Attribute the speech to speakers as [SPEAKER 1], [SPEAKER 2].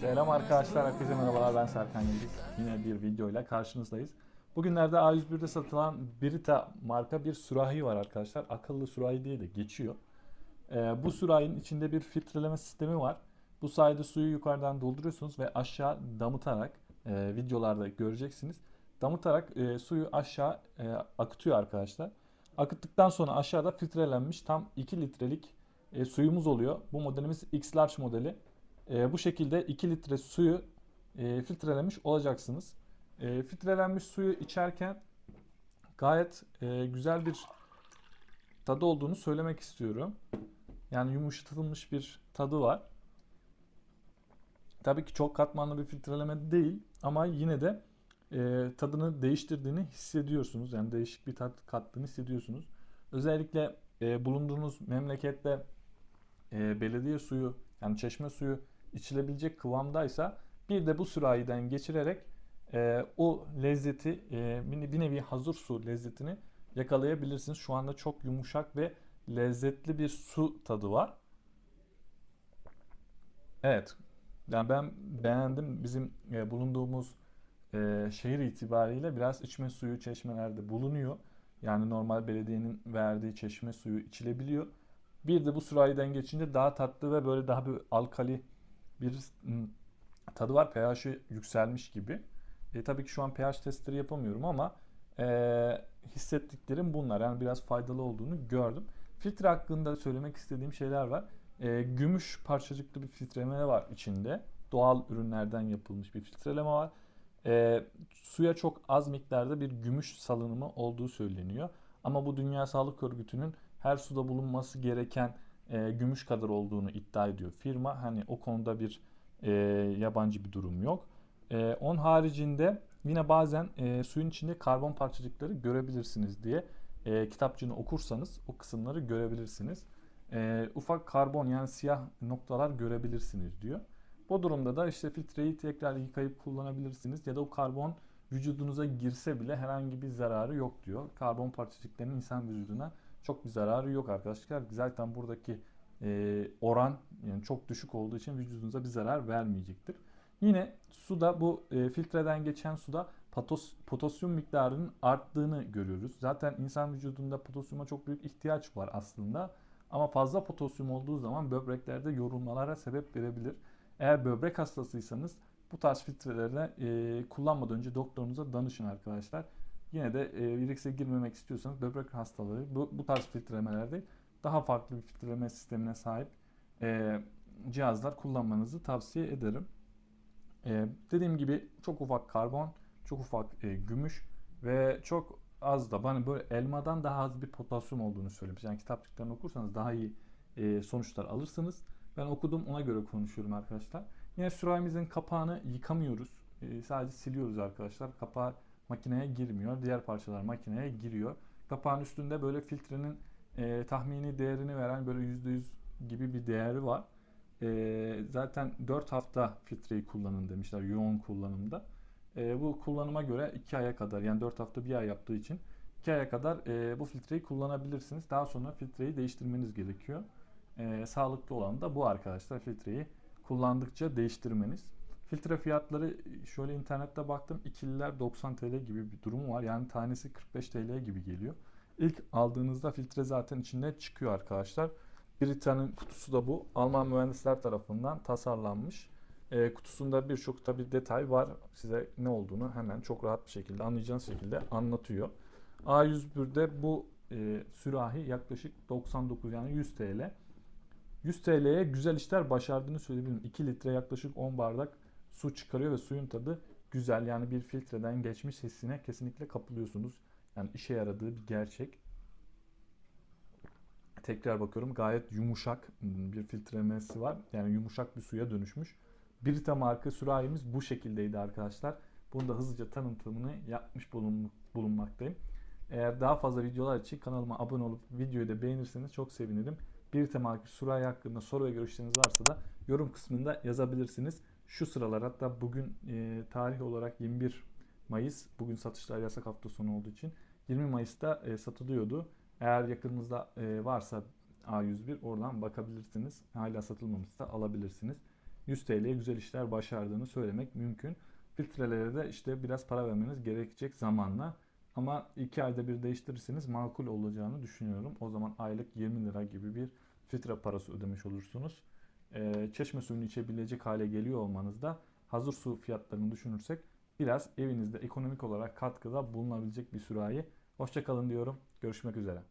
[SPEAKER 1] Selam arkadaşlar, herkese merhabalar. Ben Serkan Yıldız. Yine bir videoyla karşınızdayız. Bugünlerde A101'de satılan Brita marka bir sürahi var arkadaşlar. Akıllı sürahi diye de geçiyor. Ee, bu sürahinin içinde bir filtreleme sistemi var. Bu sayede suyu yukarıdan dolduruyorsunuz ve aşağı damıtarak e, videolarda göreceksiniz. Damıtarak e, suyu aşağı e, akıtıyor arkadaşlar. Akıttıktan sonra aşağıda filtrelenmiş tam 2 litrelik e, suyumuz oluyor. Bu modelimiz X Large modeli. E, bu şekilde 2 litre suyu e, filtrelemiş olacaksınız. E, filtrelenmiş suyu içerken gayet e, güzel bir tadı olduğunu söylemek istiyorum. Yani yumuşatılmış bir tadı var. Tabii ki çok katmanlı bir filtreleme değil ama yine de e, tadını değiştirdiğini hissediyorsunuz. Yani değişik bir tat kattığını hissediyorsunuz. Özellikle e, bulunduğunuz memlekette e, belediye suyu yani çeşme suyu içilebilecek kıvamdaysa bir de bu sürahiden geçirerek e, o lezzeti e, bir nevi hazır su lezzetini yakalayabilirsiniz. Şu anda çok yumuşak ve lezzetli bir su tadı var. Evet. Yani ben beğendim. Bizim e, bulunduğumuz e, şehir itibariyle biraz içme suyu çeşmelerde bulunuyor. Yani normal belediyenin verdiği çeşme suyu içilebiliyor. Bir de bu sürahiden geçince daha tatlı ve böyle daha bir alkali bir tadı var. pH'i yükselmiş gibi. E, tabii ki şu an pH testleri yapamıyorum ama e, hissettiklerim bunlar. Yani biraz faydalı olduğunu gördüm. Filtre hakkında söylemek istediğim şeyler var. E, gümüş parçacıklı bir filtreleme var içinde. Doğal ürünlerden yapılmış bir filtreleme var. E, suya çok az miktarda bir gümüş salınımı olduğu söyleniyor. Ama bu Dünya Sağlık Örgütü'nün her suda bulunması gereken e, gümüş kadar olduğunu iddia ediyor firma. Hani o konuda bir e, yabancı bir durum yok. E, onun haricinde yine bazen e, suyun içinde karbon parçacıkları görebilirsiniz diye e, kitapçığını okursanız o kısımları görebilirsiniz. E, ufak karbon yani siyah noktalar görebilirsiniz diyor. Bu durumda da işte filtreyi tekrar yıkayıp kullanabilirsiniz ya da o karbon vücudunuza girse bile herhangi bir zararı yok diyor. Karbon parçacıklarının insan vücuduna çok bir zararı yok arkadaşlar. Zaten buradaki e, oran yani çok düşük olduğu için vücudunuza bir zarar vermeyecektir. Yine suda bu e, filtreden geçen suda patos, potasyum miktarının arttığını görüyoruz. Zaten insan vücudunda potasyuma çok büyük ihtiyaç var aslında. Ama fazla potasyum olduğu zaman böbreklerde yorulmalara sebep verebilir. Eğer böbrek hastasıysanız bu tarz filtrelerle e, kullanmadan önce doktorunuza danışın arkadaşlar. Yine de e, riske girmemek istiyorsanız böbrek hastalığı bu, bu tarz filtremelerde daha farklı bir filtreleme sistemine sahip e, cihazlar kullanmanızı tavsiye ederim. E, dediğim gibi çok ufak karbon, çok ufak e, gümüş ve çok az da hani böyle elmadan daha az bir potasyum olduğunu söylemiş. Yani kitapçıklarını okursanız daha iyi e, sonuçlar alırsınız. Ben okudum ona göre konuşuyorum arkadaşlar. Yine sürahimizin kapağını yıkamıyoruz. E, sadece siliyoruz arkadaşlar. Kapağı makineye girmiyor. Diğer parçalar makineye giriyor. Kapağın üstünde böyle filtrenin e, tahmini değerini veren böyle %100 gibi bir değeri var. E, zaten 4 hafta filtreyi kullanın demişler yoğun kullanımda. E, bu kullanıma göre 2 aya kadar yani 4 hafta 1 ay yaptığı için 2 aya kadar e, bu filtreyi kullanabilirsiniz. Daha sonra filtreyi değiştirmeniz gerekiyor. E, sağlıklı olan da bu arkadaşlar filtreyi kullandıkça değiştirmeniz. Filtre fiyatları şöyle internette baktım ikililer 90 TL gibi bir durumu var. Yani tanesi 45 TL gibi geliyor. İlk aldığınızda filtre zaten içinde çıkıyor arkadaşlar. Brita'nın kutusu da bu. Alman mühendisler tarafından tasarlanmış. E, kutusunda birçok tabi detay var. Size ne olduğunu hemen çok rahat bir şekilde anlayacağınız şekilde anlatıyor. A101'de bu e, sürahi yaklaşık 99 yani 100 TL. 100 TL'ye güzel işler başardığını söyleyebilirim. 2 litre yaklaşık 10 bardak su çıkarıyor ve suyun tadı güzel. Yani bir filtreden geçmiş hissine kesinlikle kapılıyorsunuz. Yani işe yaradığı bir gerçek. Tekrar bakıyorum gayet yumuşak bir filtremesi var. Yani yumuşak bir suya dönüşmüş. Brita marka sürahimiz bu şekildeydi arkadaşlar. Bunu da hızlıca tanıtımını yapmış bulun, bulunmaktayım. Eğer daha fazla videolar için kanalıma abone olup videoyu da beğenirseniz çok sevinirim. Brita marka sürahi hakkında soru ve görüşleriniz varsa da yorum kısmında yazabilirsiniz. Şu sıralar hatta bugün e, tarih olarak 21 Mayıs. Bugün satışlar yasak hafta sonu olduğu için 20 Mayıs'ta e, satılıyordu. Eğer yakınınızda e, varsa A101 oradan bakabilirsiniz. Hala satılmamışsa alabilirsiniz. 100 TL'ye güzel işler başardığını söylemek mümkün. Filtrelere de işte biraz para vermeniz gerekecek zamanla. Ama 2 ayda bir değiştirirseniz makul olacağını düşünüyorum. O zaman aylık 20 lira gibi bir filtre parası ödemiş olursunuz. Ee, çeşme suyunu içebilecek hale geliyor olmanız da hazır su fiyatlarını düşünürsek biraz evinizde ekonomik olarak katkıda bulunabilecek bir sürahi. Hoşçakalın diyorum. Görüşmek üzere.